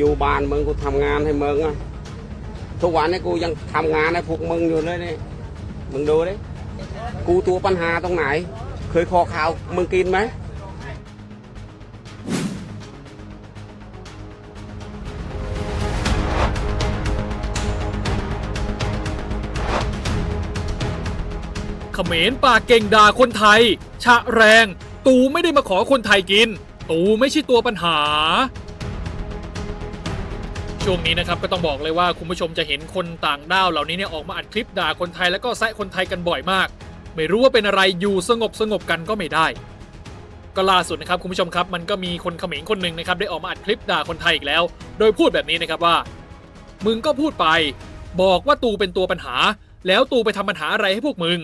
อยู่บ้านมึงกูทำงานให้มึงอะทุกวันนี้กูยังทำงานให้พวกมึงอยู่เลยนี่มึงดูดิกูตัวปัญหาตรงไหน เคยขอข่าวมึงกินไหมเขมรปากเก่งด่าคนไทย ชะแรง ตูไม่ได้มาขอคนไทยกิน ตูไม่ใช่ตัวปัญหา ช่วงนี้นะครับก็ต้องบอกเลยว่าคุณผู้ชมจะเห็นคนต่างด้าวเหล่านี้เนี่ยออกมาอัดคลิปด่าคนไทยแล้วก็แซะคนไทยกันบ่อยมาก ไม่รู้ว่าเป็นอะไรอยู่สงบสงบกันก็ไม่ได้ ก็ล่าสุดนะครับคุณผู้ชมครับมันก็มีคนเขมรคนหนึ่งนะครับได้ออกมาอัดคลิปด่าคนไทยอีกแล้ว โดยพูดแบบนี้นะครับว่า มึงก็พูดไป บอกว่าตูเป็นตัวปัญหา แล้วตูไปทำปัญหาอะไรให้พวกมึง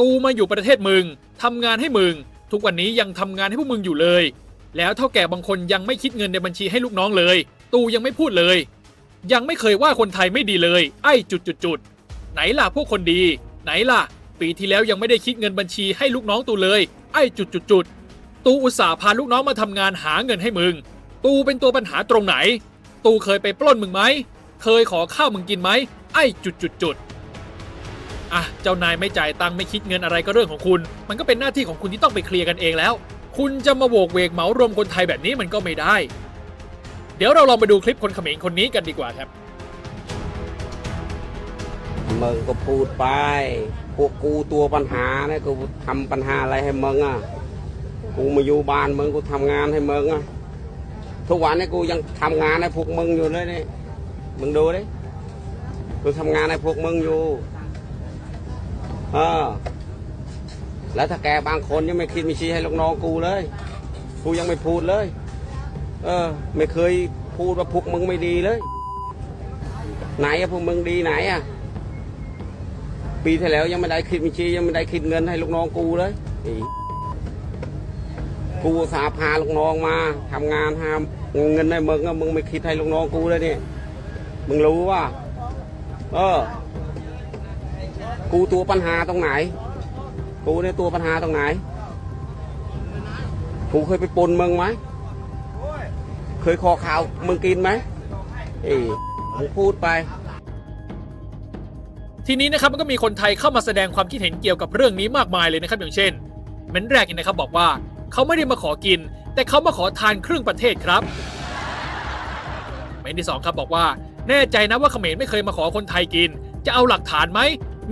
ตูมาอยู่ประเทศมึงทำงานให้มึง ทุกวันนี้ยังทำงานให้พวกมึงอยู่เลย แล้วเท่าแก่บางคนยังไม่คิดเงินในบัญชีให้ลูกน้องเลยตูยังไม่พูดเลย ยังไม่เคยว่าคนไทยไม่ดีเลย ไอ้จุดจุดจุดๆๆไหนล่ะพวกคนดี ไหนล่ะ ปีที่แล้วยังไม่ได้คิดเงินบัญชีให้ลูกน้องตูเลย ไอ้จุดจุดจุดๆตูอุตส่าห์พาลูกน้องมาทำงานหาเงินให้มึง ตูเป็นตัวปัญหาตรงไหน ตูเคยไปปล้นมึงไหม เคยขอข้าวมึงกินไหม ไอ้จุดจุดจุดๆอะเจ้านายไม่จ่ายตังค์ไม่คิดเงินอะไรก็เรื่องของคุณ มันก็เป็นหน้าที่ของคุณที่ต้องไปเคลียร์กันเองแล้ว คุณจะมาโวกเวกเหมารวมคนไทยแบบนี้มันก็ไม่ได้ เดี๋ยวเราลองไปดูคลิปคนเขมรคนนี้กันดีกว่าครับมึงก็พูดไป พวกกูตัวปัญหาเนี่ยกูทำปัญหาอะไรให้มึงอะ กูมาอยู่บ้านมึงกูทำงานให้มึงอะ ทุกวันนี้กูยังทำงานให้พวกมึงอยู่เลยนี่ มึงดูดิ กูทำงานให้พวกมึงอยู่ เออ แล้วถ้าแกบางคนยังไม่คิดไม่ชี้ให้ลูกน้องกูเลย กูยังไม่พูดเลย เออ ไม่เคยพูดว่าพวกมึงไม่ดีเลย ไหนอะพวกมึงดีไหนอะปีที่แล้วยังไม่ได้คิดบัญชียังไม่ได้คิดเงินให้ลูกน้องกูเลยกูสาพาลูกน้องมาทำงานหาเงินให้มึงอะมึงไม่คิดให้ลูกน้องกูเลยเนี่ยมึงรู้ว่า เออ กูตัวปัญหาตรงไหน กูเนี่ยตัวปัญหาตรงไหน กูเคยไปปนมึงไหม เคยขอข่าวมึงกินไหมเอ้มึงพูดไปทีนี้นะครับมันก็มีคนไทยเข้ามาแสดงความคิดเห็นเกี่ยวกับเรื่องนี้มากมายเลยนะครับอย่างเช่นเม้นแรกเนี่ยนะครับบอกว่าเขาไม่ได้มาขอกิน แต่เขามาขอทานครึ่งประเทศครับเม้นที่สองครับบอกว่า แน่ใจนะว่าเขมรไม่เคยมาขอคนไทยกิน จะเอาหลักฐานไหม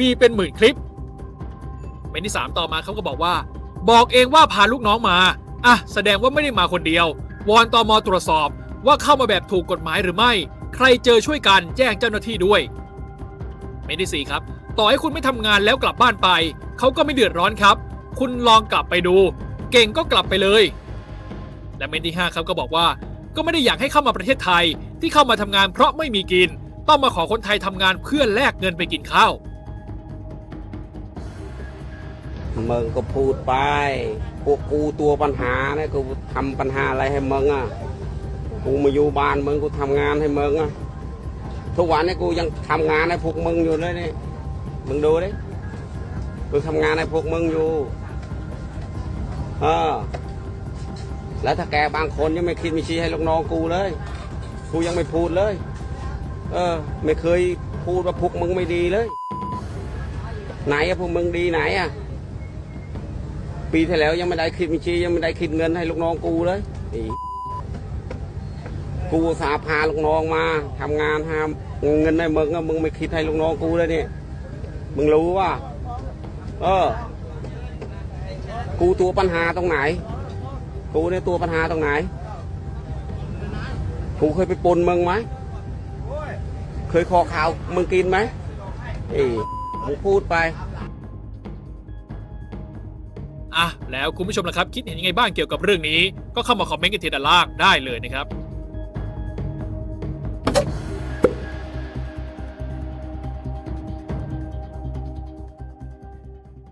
มีเป็นหมื่นคลิปเม้นที่สามต่อมาเขาก็บอกว่า บอกเองว่าพาลูกน้องมาอะแสดงว่าไม่ได้มาคนเดียว วอนตอมตรวจสอบว่าเข้ามาแบบถูกกฎหมายหรือไม่ ใครเจอช่วยกันแจ้งเจ้าหน้าที่ด้วยเมนที่สี่ครับ ต่อให้คุณไม่ทำงานแล้วกลับบ้านไป เขาก็ไม่เดือดร้อนครับ คุณลองกลับไปดู เก่งก็กลับไปเลย และเมนที่ห้าครับก็บอกว่า ก็ไม่ได้อยากให้เข้ามาประเทศไทยที่เข้ามาทำงานเพราะไม่มีกิน ต้องมาขอคนไทยทำงานเพื่อแลกเงินไปกินข้าวมึงก็พูดไป พวกกูตัวปัญหาเนี่ยกูทำปัญหาอะไรให้มึงอะกูมาอยู่บ้านมึงกูทำงานให้มึงอะทุกวันนี้กูยังทำงานให้พวกมึงอยู่เลยนี่มึงดูดิกูทำงานให้พวกมึงอยู่เออแล้วถ้าแกบางคนยังไม่คิดไม่ชี้ให้ลูกน้องกูเลย กูยังไม่พูดเลย เออ ไม่เคยพูดว่าพวกมึงไม่ดีเลย ไหนอะพวกมึงดีไหนอะ ปีที่แล้วยังไม่ได้คิดบัญชียังไม่ได้คิดเงินให้ลูกน้องกูเลยอีกูสาพาลูกน้องมาทำงานหาเงินให้มึงอะมึงไม่คิดให้ลูกน้องกูเลยเนี่ยมึงรู้ว่า เออ กูตัวปัญหาตรงไหน กูเนี่ยตัวปัญหาตรงไหน กูเคยไปปนมึงไหมเคยขอข่าวมึงกินไหมเอ้มึงพูดไป อะแล้วคุณผู้ชมล่ะครับ คิดเห็นยังไงบ้างเกี่ยวกับเรื่องนี้ ก็เข้ามาคอมเมนต์กันทีด้านล่างได้เลยนะครับ